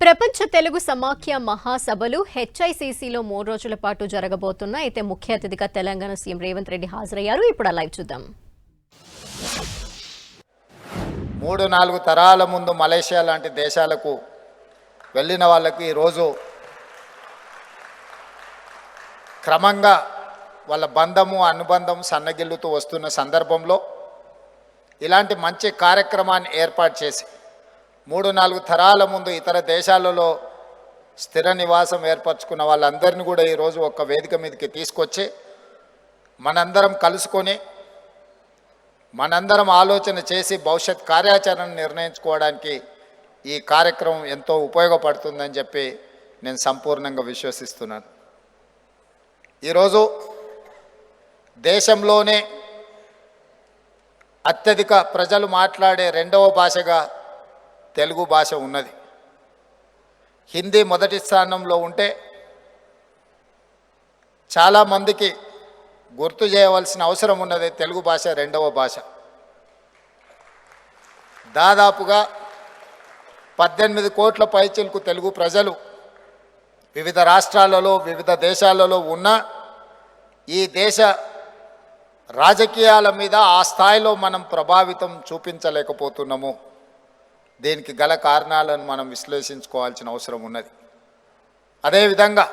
ప్రపంచ తెలుగు సమాఖ్య మహాసభలు హెచ్ఐసిసిలో మూడు రోజుల పాటు జరగబోతున్న అయితే ముఖ్య అతిథిగా తెలంగాణ సీఎం రేవంత్ రెడ్డి హాజరయ్యారు. ఇప్పుడు లైవ్ చూద్దాం. మూడు నాలుగు తరాల ముందు మలేషియా లాంటి దేశాలకు వెళ్ళిన వాళ్ళకి ఈరోజు క్రమంగా వాళ్ళ బంధము అనుబంధం సన్నగిల్లుతూ వస్తున్న సందర్భంలో ఇలాంటి మంచి కార్యక్రమాన్ని ఏర్పాటు చేసి మూడు నాలుగు తరాల ముందు ఇతర దేశాలలో స్థిర నివాసం ఏర్పరచుకున్న వాళ్ళందరినీ కూడా ఈరోజు ఒక వేదిక మీదకి తీసుకొచ్చి మనందరం కలుసుకొని మనందరం ఆలోచన చేసి భవిష్యత్ కార్యాచరణ నిర్ణయించుకోవడానికి ఈ కార్యక్రమం ఎంతో ఉపయోగపడుతుందని చెప్పి నేను సంపూర్ణంగా విశ్వసిస్తున్నాను. ఈరోజు దేశంలోనే అత్యధిక ప్రజలు మాట్లాడే రెండవ భాషగా తెలుగు భాష ఉన్నది. హిందీ మొదటి స్థానంలో ఉంటే చాలామందికి గుర్తు చేయవలసిన అవసరం ఉన్నది తెలుగు భాష రెండవ భాష. దాదాపుగా పద్దెనిమిది కోట్ల పైచిలకు తెలుగు ప్రజలు వివిధ రాష్ట్రాలలో వివిధ దేశాలలో ఉన్న ఈ దేశ రాజకీయాల మీద ఆ స్థాయిలో మనం ప్రభావితం చూపించలేకపోతున్నాము. దీనికి గల కారణాలను మనం విశ్లేషించుకోవాల్సిన అవసరం ఉన్నది. అదేవిధంగా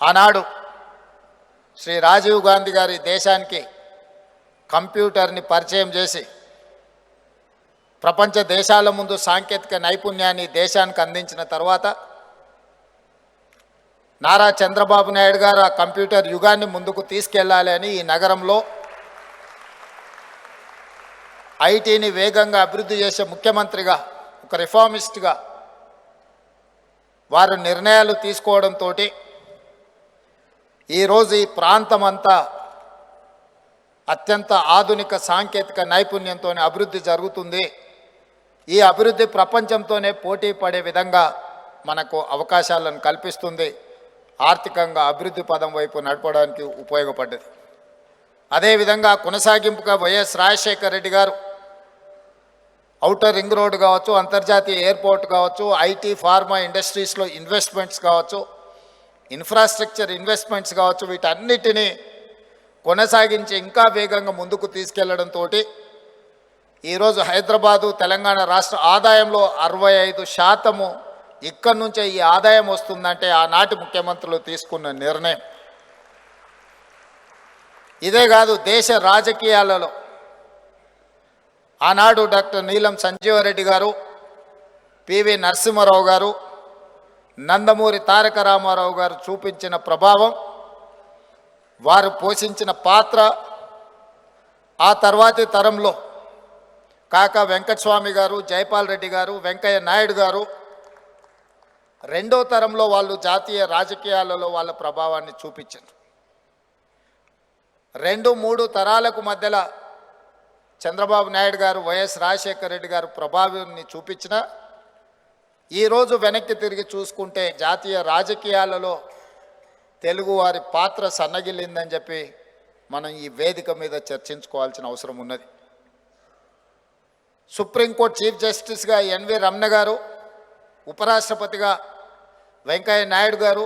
ఆనాడు శ్రీ రాజీవ్ గాంధీ గారి దేశానికి కంప్యూటర్ని పరిచయం చేసి ప్రపంచ దేశాల ముందు సాంకేతిక నైపుణ్యాన్ని దేశానికి అందించిన తర్వాత నారా చంద్రబాబు నాయుడు గారు ఆ కంప్యూటర్ యుగాన్ని ముందుకు తీసుకెళ్ళాలి అని ఈ నగరంలో ఐటీని వేగంగా అభివృద్ధి చేసే ముఖ్యమంత్రిగా ఒక రిఫార్మిస్ట్గా వారు నిర్ణయాలు తీసుకోవడంతో ఈరోజు ఈ ప్రాంతం అంతా అత్యంత ఆధునిక సాంకేతిక నైపుణ్యంతో అభివృద్ధి జరుగుతుంది. ఈ అభివృద్ధి ప్రపంచంతోనే పోటీ పడే విధంగా మనకు అవకాశాలను కల్పిస్తుంది. ఆర్థికంగా అభివృద్ధి పదం వైపు నడపడానికి ఉపయోగపడ్డది. అదేవిధంగా కొనసాగింపుగా వైఎస్ రాజశేఖర రెడ్డి గారు అవుటర్ రింగ్ రోడ్ కావచ్చు అంతర్జాతీయ ఎయిర్పోర్ట్ కావచ్చు ఐటీ ఫార్మా ఇండస్ట్రీస్లో ఇన్వెస్ట్మెంట్స్ కావచ్చు ఇన్ఫ్రాస్ట్రక్చర్ ఇన్వెస్ట్మెంట్స్ కావచ్చు వీటన్నిటినీ కొనసాగించి ఇంకా వేగంగా ముందుకు తీసుకెళ్ళడంతో ఈరోజు హైదరాబాదు తెలంగాణ రాష్ట్ర ఆదాయంలో అరవై ఐదు శాతము ఇక్కడి నుంచే ఈ ఆదాయం వస్తుందంటే ఆనాటి ముఖ్యమంత్రులు తీసుకున్న నిర్ణయం. ఇదే కాదు దేశ రాజకీయాలలో ఆనాడు డాక్టర్ నీలం సంజీవరెడ్డి గారు పివి నరసింహారావు గారు నందమూరి తారక రామారావు గారు చూపించిన ప్రభావం వారు పోషించిన పాత్ర ఆ తర్వాతి తరంలో కాక వెంకటస్వామి గారు జైపాల్ రెడ్డి గారు వెంకయ్య నాయుడు గారు రెండో తరంలో వాళ్ళు జాతీయ రాజకీయాలలో వాళ్ళ ప్రభావాన్ని చూపించారు. రెండు మూడు తరాలకు మధ్యలో చంద్రబాబు నాయుడు గారు వైఎస్ రాజశేఖర రెడ్డి గారు ప్రభావాన్ని చూపించిన ఈరోజు వెనక్కి తిరిగి చూసుకుంటే జాతీయ రాజకీయాలలో తెలుగువారి పాత్ర సన్నగిల్లిందని చెప్పి మనం ఈ వేదిక మీద చర్చించుకోవాల్సిన అవసరం ఉన్నది. సుప్రీంకోర్టు చీఫ్ జస్టిస్గా ఎన్వి రమణ గారు ఉపరాష్ట్రపతిగా వెంకయ్య నాయుడు గారు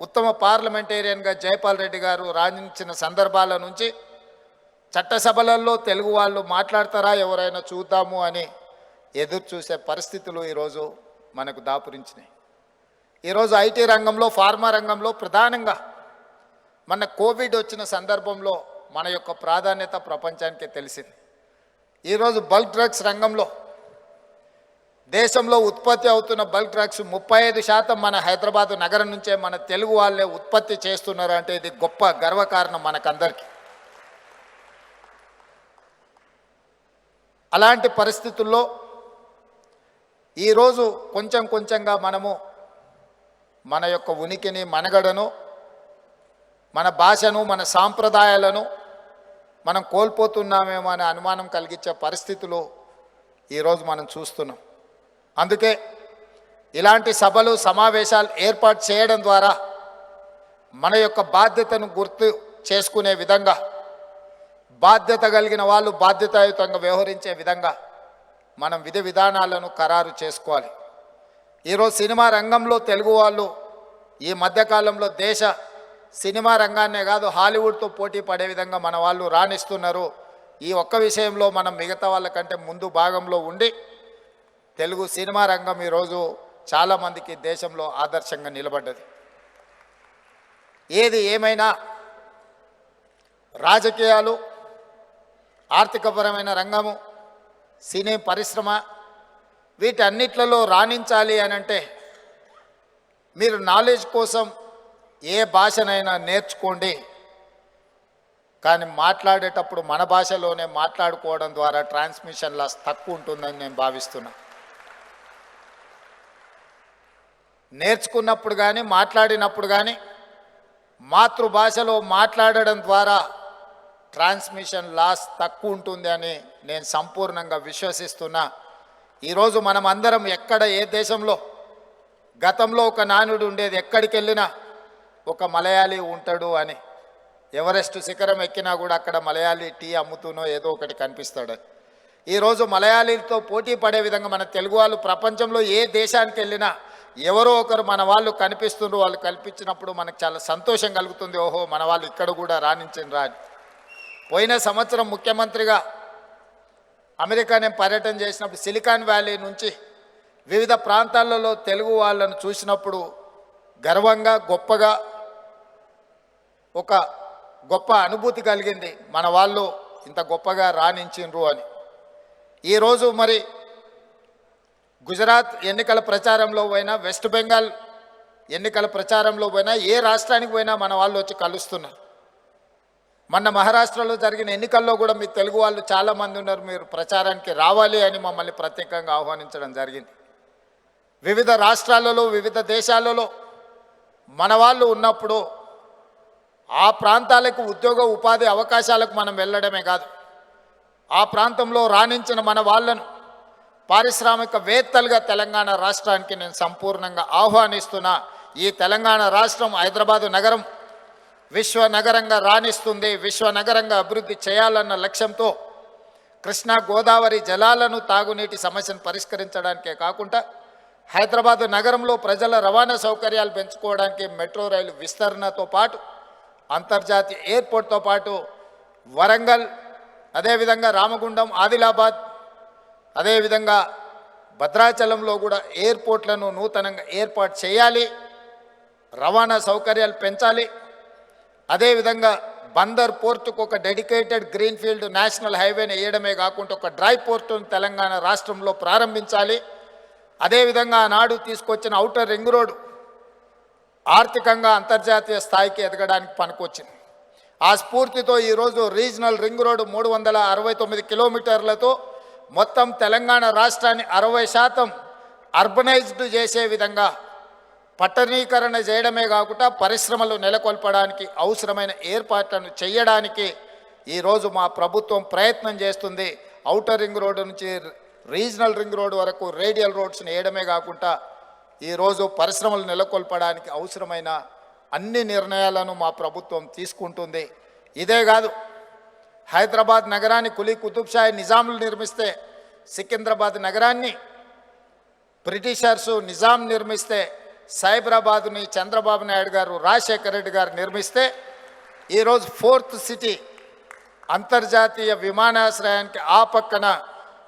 ఉత్తమ పార్లమెంటేరియన్గా జైపాల్ రెడ్డి గారు రాణించిన సందర్భాల నుంచి చట్టసభలలో తెలుగు వాళ్ళు మాట్లాడతారా ఎవరైనా చూద్దాము అని ఎదురు చూసే పరిస్థితులు ఈరోజు మనకు దాపురించినాయి. ఈరోజు ఐటీ రంగంలో ఫార్మా రంగంలో ప్రధానంగా మన కోవిడ్ వచ్చిన సందర్భంలో మన యొక్క ప్రాధాన్యత ప్రపంచానికే తెలిసింది. ఈరోజు బల్క్ డ్రగ్స్ రంగంలో దేశంలో ఉత్పత్తి అవుతున్న బల్క్ డ్రగ్స్ ముప్పై ఐదు శాతం మన హైదరాబాద్ నగరం నుంచే మన తెలుగు వాళ్ళే ఉత్పత్తి చేస్తున్నారు అంటే ఇది గొప్ప గర్వకారణం మనకందరికీ. అలాంటి పరిస్థితుల్లో ఈరోజు కొంచెం కొంచెంగా మనము మన యొక్క ఉనికిని మనగడను మన భాషను మన సాంప్రదాయాలను మనం కోల్పోతున్నామేమో అనే అనుమానం కలిగించే పరిస్థితులు ఈరోజు మనం చూస్తున్నాం. అందుకే ఇలాంటి సభలు సమావేశాలు ఏర్పాటు చేయడం ద్వారా మన యొక్క బాధ్యతను గుర్తు చేసుకునే విధంగా బాధ్యత కలిగిన వాళ్ళు బాధ్యతాయుతంగా వ్యవహరించే విధంగా మనం విధి విధానాలను ఖరారు చేసుకోవాలి. ఈరోజు సినిమా రంగంలో తెలుగు వాళ్ళు ఈ మధ్యకాలంలో దేశ సినిమా రంగాన్నే కాదు హాలీవుడ్తో పోటీ పడే విధంగా మన వాళ్ళు రాణిస్తున్నారు. ఈ ఒక్క విషయంలో మనం మిగతా వాళ్ళకంటే ముందు భాగంలో ఉండి తెలుగు సినిమా రంగం ఈరోజు చాలామందికి దేశంలో ఆదర్శంగా నిలబడ్డది. ఏది ఏమైనా రాజకీయాలు ఆర్థికపరమైన రంగము సినీ పరిశ్రమ వీటన్నిట్లలో రాణించాలి అని అంటే మీరు నాలెడ్జ్ కోసం ఏ భాషనైనా నేర్చుకోండి. కానీ మాట్లాడేటప్పుడు మన భాషలోనే మాట్లాడుకోవడం ద్వారా ట్రాన్స్మిషన్ లాస్ తక్కువ ఉంటుందని నేను భావిస్తున్నా. నేర్చుకున్నప్పుడు కానీ మాట్లాడినప్పుడు కానీ మాతృభాషలో మాట్లాడడం ద్వారా ట్రాన్స్మిషన్ లాస్ తక్కువ ఉంటుంది అని నేను సంపూర్ణంగా విశ్వసిస్తున్నా. ఈరోజు మనం అందరం ఎక్కడ ఏ దేశంలో గతంలో ఒక నానుడు ఉండేది ఎక్కడికి వెళ్ళినా ఒక మలయాళీ ఉంటాడు అని. ఎవరెస్ట్ శిఖరం ఎక్కినా కూడా అక్కడ మలయాళీ టీ అమ్ముతూనో ఏదో ఒకటి కనిపిస్తాడు. ఈరోజు మలయాళీలతో పోటీ పడే విధంగా మన తెలుగు వాళ్ళు ప్రపంచంలో ఏ దేశానికి వెళ్ళినా ఎవరో ఒకరు మన వాళ్ళు కనిపిస్తుండ్రు వాళ్ళు కల్పించినప్పుడు మనకు చాలా సంతోషం కలుగుతుంది. ఓహో మన వాళ్ళు ఇక్కడ కూడా రాణించిన రాని పోయిన సంవత్సరం ముఖ్యమంత్రిగా అమెరికా నేను పర్యటన చేసినప్పుడు సిలికాన్ వ్యాలీ నుంచి వివిధ ప్రాంతాలలో తెలుగు వాళ్ళను చూసినప్పుడు గర్వంగా గొప్పగా ఒక గొప్ప అనుభూతి కలిగింది. మన వాళ్ళు ఇంత గొప్పగా రాణించిండ్రు అని. ఈరోజు మరి గుజరాత్ ఎన్నికల ప్రచారంలో పోయినా వెస్ట్ బెంగాల్ ఎన్నికల ప్రచారంలో పోయినా ఏ రాష్ట్రానికి పోయినా మన వాళ్ళు వచ్చి కలుస్తున్నారు. మొన్న మహారాష్ట్రలో జరిగిన ఎన్నికల్లో కూడా మీ తెలుగు వాళ్ళు చాలామంది ఉన్నారు. మీరు ప్రచారానికి రావాలి అని మమ్మల్ని ప్రత్యేకంగా ఆహ్వానించడం జరిగింది. వివిధ రాష్ట్రాలలో వివిధ దేశాలలో మన వాళ్ళు ఉన్నప్పుడు ఆ ప్రాంతాలకు ఉద్యోగ ఉపాధి అవకాశాలకు మనం వెళ్ళడమే కాదు. ఆ ప్రాంతంలో రాణించిన మన వాళ్ళను పారిశ్రామికవేత్తలుగా తెలంగాణ రాష్ట్రానికి నేను సంపూర్ణంగా ఆహ్వానిస్తున్నా. ఈ తెలంగాణ రాష్ట్రం హైదరాబాదు నగరం విశ్వ నగరంగా రాణిస్తుంది విశ్వ నగరంగా అభివృద్ధి చేయాలన్న లక్ష్యంతో కృష్ణా గోదావరి జలాలను తాగునీటి సమస్యను పరిష్కరించడానికే కాకుండా హైదరాబాదు నగరంలో ప్రజల రవాణా సౌకర్యాలు పెంచుకోవడానికి మెట్రో రైలు విస్తరణతో పాటు అంతర్జాతీయ ఎయిర్పోర్ట్తో పాటు వరంగల్ అదేవిధంగా రామగుండం ఆదిలాబాద్ అదేవిధంగా భద్రాచలంలో కూడా ఎయిర్పోర్ట్లను నూతనంగా ఏర్పాటు చేయాలి రవాణా సౌకర్యాలు పెంచాలి. అదేవిధంగా బందర్ పోర్టుకు ఒక డెడికేటెడ్ గ్రీన్ఫీల్డ్ నేషనల్ హైవేని వేయడమే కాకుండా ఒక డ్రై పోర్టును తెలంగాణ రాష్ట్రంలో ప్రారంభించాలి. అదేవిధంగా ఆనాడు తీసుకొచ్చిన ఔటర్ రింగ్ రోడ్ ఆర్థికంగా అంతర్జాతీయ స్థాయికి ఎదగడానికి పనికొచ్చింది. ఆ స్ఫూర్తితో ఈరోజు రీజనల్ రింగ్ రోడ్ మూడు వందల అరవై తొమ్మిది కిలోమీటర్లతో మొత్తం తెలంగాణ రాష్ట్రాన్ని అరవై శాతం అర్బనైజ్డ్ చేసే విధంగా పట్టణీకరణ చేయడమే కాకుండా పరిశ్రమలు నెలకొల్పడానికి అవసరమైన ఏర్పాట్లను చేయడానికి ఈరోజు మా ప్రభుత్వం ప్రయత్నం చేస్తుంది. ఔటర్ రింగ్ రోడ్డు నుంచి రీజనల్ రింగ్ రోడ్ వరకు రేడియల్ రోడ్స్ని వేయడమే కాకుండా ఈరోజు పరిశ్రమలు నెలకొల్పడానికి అవసరమైన అన్ని నిర్ణయాలను మా ప్రభుత్వం తీసుకుంటుంది. ఇదే కాదు హైదరాబాద్ నగరాన్ని కులీ కుతుబ్షాయి నిజాములు నిర్మిస్తే సికింద్రాబాద్ నగరాన్ని బ్రిటిషర్సు నిజాం నిర్మిస్తే సైబరాబాద్ని చంద్రబాబు నాయుడు గారు రాజశేఖర రెడ్డి గారు నిర్మిస్తే ఈరోజు ఫోర్త్ సిటీ అంతర్జాతీయ విమానాశ్రయానికి ఆ పక్కన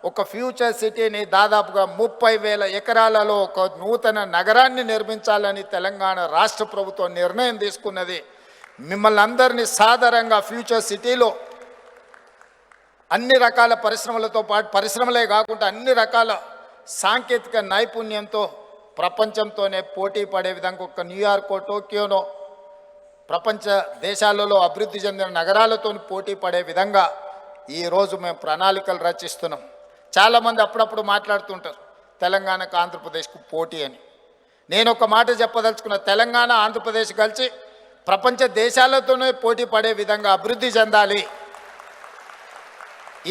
ఒక ఫ్యూచర్ సిటీని దాదాపుగా ముప్పై వేల ఎకరాలలో ఒక నూతన నగరాన్ని నిర్మించాలని తెలంగాణ రాష్ట్ర ప్రభుత్వం నిర్ణయం తీసుకున్నది. మిమ్మల్ని అందరినీ సాధారణంగా ఫ్యూచర్ సిటీలో అన్ని రకాల పరిశ్రమలతో పాటు పరిశ్రమలే కాకుండా అన్ని రకాల సాంకేతిక నైపుణ్యంతో ప్రపంచంతోనే పోటీ పడే విధంగా ఒక న్యూయార్కో టోక్యోనో ప్రపంచ దేశాలలో అభివృద్ధి చెందిన నగరాలతో పోటీ పడే విధంగా ఈరోజు మేము ప్రణాళికలు రచిస్తున్నాం. చాలామంది అప్పుడప్పుడు మాట్లాడుతుంటారు తెలంగాణకు ఆంధ్రప్రదేశ్కు పోటీ అని. నేను ఒక మాట చెప్పదలుచుకున్న తెలంగాణ ఆంధ్రప్రదేశ్ కలిసి ప్రపంచ దేశాలతోనే పోటీ పడే విధంగా అభివృద్ధి చెందాలి.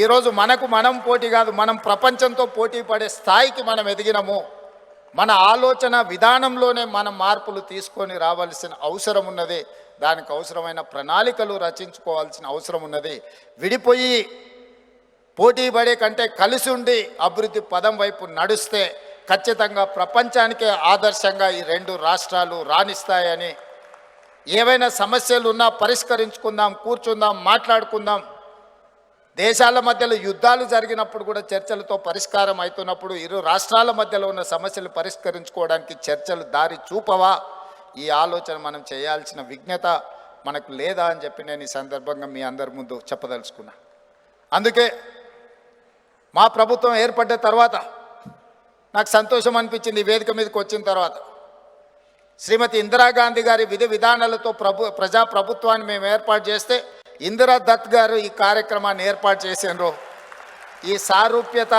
ఈరోజు మనకు మనం పోటీ కాదు మనం ప్రపంచంతో పోటీ పడే స్థాయికి మనం ఎదిగినము. మన ఆలోచన విధానంలోనే మనం మార్పులు తీసుకొని రావాల్సిన అవసరం ఉన్నది. దానికి అవసరమైన ప్రణాళికలు రచించుకోవాల్సిన అవసరం ఉన్నది. విడిపోయి పోటీ పడే కంటే కలిసి ఉండి అభివృద్ధి పదం వైపు నడుస్తే ఖచ్చితంగా ప్రపంచానికే ఆదర్శంగా ఈ రెండు రాష్ట్రాలు రాణిస్తాయని ఏవైనా సమస్యలు ఉన్నా పరిష్కరించుకుందాం కూర్చుందాం మాట్లాడుకుందాం. దేశాల మధ్యలో యుద్ధాలు జరిగినప్పుడు కూడా చర్చలతో పరిష్కారం అవుతున్నప్పుడు ఇరు రాష్ట్రాల మధ్యలో ఉన్న సమస్యలు పరిష్కరించుకోవడానికి చర్చలు దారి చూపవా? ఈ ఆలోచన మనం చేయాల్సిన విజ్ఞత మనకు లేదా అని చెప్పి నేను ఈ సందర్భంగా మీ అందరి ముందు చెప్పదలుచుకున్నా. అందుకే మా ప్రభుత్వం ఏర్పడ్డ తర్వాత నాకు సంతోషం అనిపించింది వేదిక మీదకి వచ్చిన తర్వాత. శ్రీమతి ఇందిరాగాంధీ గారి విధి విధానాలతో ప్రభు ప్రజా ప్రభుత్వాన్ని మేము ఏర్పాటు చేస్తే ఇందిరా దత్ గారు ఈ కార్యక్రమాన్ని ఏర్పాటు చేసినారు ఈ సారూప్యత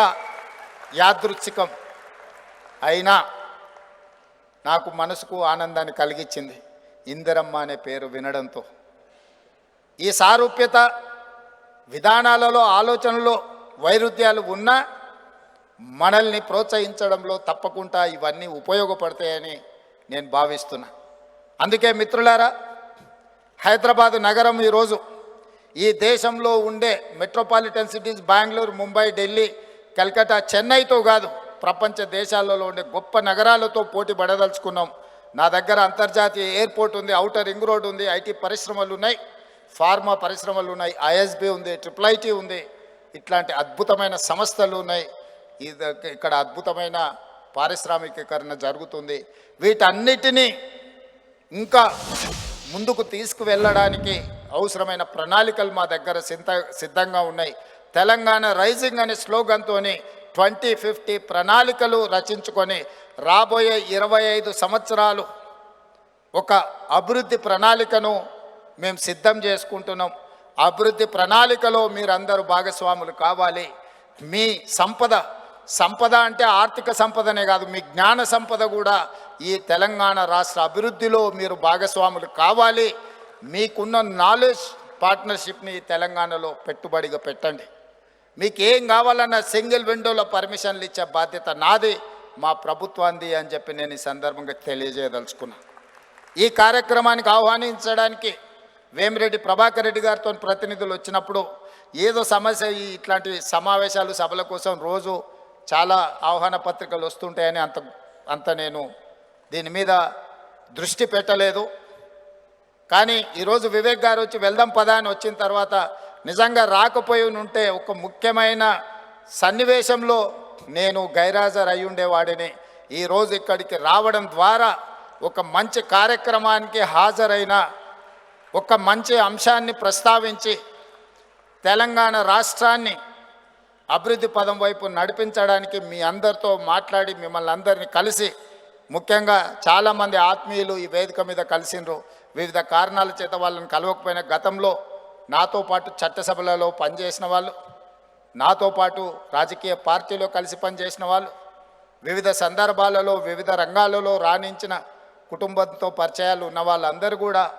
యాదృచ్ఛికం అయినా నాకు మనసుకు ఆనందాన్ని కలిగించింది ఇందిరమ్మ అనే పేరు వినడంతో. ఈ సారూప్యత విధానాలలో ఆలోచనలో వైరుధ్యాలు ఉన్నా మనల్ని ప్రోత్సహించడంలో తప్పకుండా ఇవన్నీ ఉపయోగపడతాయని నేను భావిస్తున్నా. అందుకే మిత్రులారా హైదరాబాదు నగరం ఈరోజు ఈ దేశంలో ఉండే మెట్రోపాలిటన్ సిటీస్ బెంగళూరు ముంబై ఢిల్లీ కలకత్తా చెన్నైతో కాదు ప్రపంచ దేశాలలో ఉండే గొప్ప నగరాలతో పోటీ పడదలుచుకున్నాం. నా దగ్గర అంతర్జాతీయ ఎయిర్పోర్ట్ ఉంది అవుటర్ రింగ్ రోడ్ ఉంది ఐటీ పరిశ్రమలు ఉన్నాయి ఫార్మా పరిశ్రమలు ఉన్నాయి ఐఎస్బి ఉంది ట్రిపుల్ ఐటీ ఉంది ఇట్లాంటి అద్భుతమైన సంస్థలు ఉన్నాయి. ఇది ఇక్కడ అద్భుతమైన పారిశ్రామికీకరణ జరుగుతుంది. వీటన్నిటినీ ఇంకా ముందుకు తీసుకువెళ్ళడానికి అవసరమైన ప్రణాళికలు మా దగ్గర సిద్ధ సిద్ధంగా ఉన్నాయి. తెలంగాణ రైజింగ్ అనే స్లోగన్తోనే ట్వంటీ ఫిఫ్టీ ప్రణాళికలు రచించుకొని రాబోయే ఇరవై ఐదు సంవత్సరాలు ఒక అభివృద్ధి ప్రణాళికను మేము సిద్ధం చేసుకుంటున్నాం. అభివృద్ధి ప్రణాళికలో మీరందరూ భాగస్వాములు కావాలి. మీ సంపద సంపద అంటే ఆర్థిక సంపదనే కాదు మీ జ్ఞాన సంపద కూడా ఈ తెలంగాణ రాష్ట్ర అభివృద్ధిలో మీరు భాగస్వాములు కావాలి. మీకున్న నాలెడ్జ్ పార్ట్నర్షిప్ని తెలంగాణలో పెట్టుబడిగా పెట్టండి. మీకు ఏం కావాలన్న సింగిల్ విండోలో పర్మిషన్లు ఇచ్చే బాధ్యత నాది మా ప్రభుత్వాన్ని అని చెప్పి నేను ఈ సందర్భంగా తెలియజేయదలుచుకున్నా. ఈ కార్యక్రమానికి ఆహ్వానించడానికి వేమిరెడ్డి ప్రభాకర్ రెడ్డి గారితో ప్రతినిధులు వచ్చినప్పుడు ఏదో సమస్య ఇట్లాంటి సమావేశాలు సభల కోసం రోజు చాలా ఆహ్వాన పత్రికలు వస్తుంటాయని అంత అంత నేను దీని మీద దృష్టి పెట్టలేదు. కానీ ఈరోజు వివేక్ గారు వచ్చి వెళ్దాం పదా అని వచ్చిన తర్వాత నిజంగా రాకపోయి ఉంటే ఒక ముఖ్యమైన సన్నివేశంలో నేను గైరాజర్ అయి ఉండేవాడిని. ఈరోజు ఇక్కడికి రావడం ద్వారా ఒక మంచి కార్యక్రమానికి హాజరైన ఒక మంచి అంశాన్ని ప్రస్తావించి తెలంగాణ రాష్ట్రాన్ని అభివృద్ధి పదం వైపు నడిపించడానికి మీ అందరితో మాట్లాడి మిమ్మల్ని అందరినీ కలిసి ముఖ్యంగా చాలామంది ఆత్మీయులు ఈ వేదిక మీద కలిసిండ్రు. వివిధ కారణాల చేత వాళ్ళని కలవకపోయిన గతంలో నాతో పాటు చట్టసభలలో పనిచేసిన వాళ్ళు నాతో పాటు రాజకీయ పార్టీలో కలిసి పనిచేసిన వాళ్ళు వివిధ సందర్భాలలో వివిధ రంగాలలో రాణించిన కుటుంబంతో పరిచయాలు ఉన్న వాళ్ళందరూ కూడా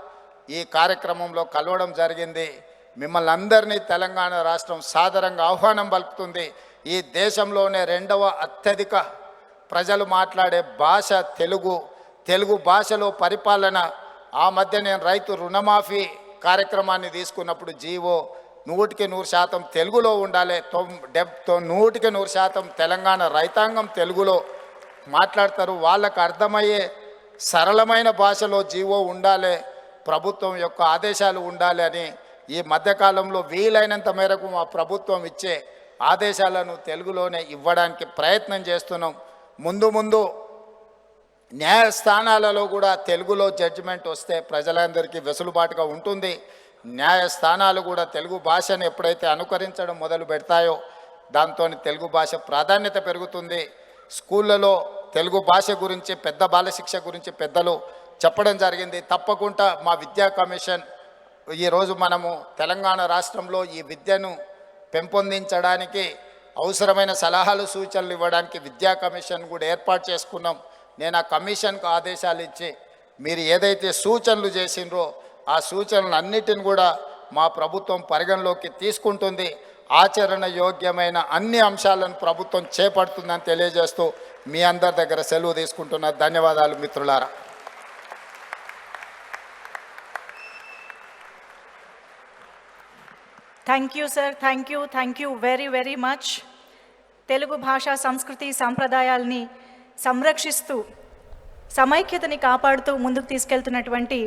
ఈ కార్యక్రమంలో కలవడం జరిగింది. మిమ్మల్ని అందరినీ తెలంగాణ రాష్ట్రం సాదరంగా ఆహ్వానం పలుకుతుంది. ఈ దేశంలోనే రెండవ అత్యధిక ప్రజలు మాట్లాడే భాష తెలుగు. తెలుగు భాషలో పరిపాలన ఆ మధ్య నేను రైతు రుణమాఫీ కార్యక్రమాన్ని తీసుకున్నప్పుడు జీవో నూటికి నూరు శాతం తెలుగులో ఉండాలి. తొమ్ డెబ్ నూటికి నూరు శాతం తెలంగాణ రైతాంగం తెలుగులో మాట్లాడతారు. వాళ్ళకు అర్థమయ్యే సరళమైన భాషలో జీవో ఉండాలి. ప్రభుత్వం యొక్క ఆదేశాలు ఉండాలి అని ఈ మధ్యకాలంలో వీలైనంత మేరకు మా ప్రభుత్వం ఇచ్చే ఆదేశాలను తెలుగులోనే ఇవ్వడానికి ప్రయత్నం చేస్తున్నాం. ముందు ముందు న్యాయస్థానాలలో కూడా తెలుగులో జడ్జిమెంట్ వస్తే ప్రజలందరికీ వెసులుబాటుగా ఉంటుంది. న్యాయస్థానాలు కూడా తెలుగు భాషను ఎప్పుడైతే అనుకరించడం మొదలు పెడతాయో దాంతో తెలుగు భాష ప్రాధాన్యత పెరుగుతుంది. స్కూళ్ళలో తెలుగు భాష గురించి పెద్ద బాలశిక్ష గురించి పెద్దలు చెప్పడం జరిగింది. తప్పకుండా మా విద్యా కమిషన్ ఈరోజు మనము తెలంగాణ రాష్ట్రంలో ఈ విద్యను పెంపొందించడానికి అవసరమైన సలహాలు సూచనలు ఇవ్వడానికి విద్యా కమిషన్ కూడా ఏర్పాటు చేసుకున్నాం. నేను ఆ కమిషన్కు ఆదేశాలు ఇచ్చి మీరు ఏదైతే సూచనలు చేసిండ్రో ఆ సూచనలు అన్నిటిని కూడా మా ప్రభుత్వం పరిగణలోకి తీసుకుంటుంది. ఆచరణ యోగ్యమైన అన్ని అంశాలను ప్రభుత్వం చేపడుతుందని తెలియజేస్తూ మీ అందరి దగ్గర సెలవు తీసుకుంటున్న ధన్యవాదాలు మిత్రులారా. Thank you sir thank you thank you very very much Telugu భాష సంస్కృతి సాంప్రదాయాల్ని సంరక్షిస్తూ సమైక్యతని కాపాడుతూ ముందుకు తీసుకెళ్తున్నటువంటి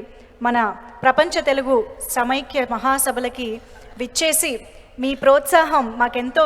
మన ప్రపంచ తెలుగు సమైక్య మహాసభలకి విచ్చేసి మీ ప్రోత్సాహం మాకెంతో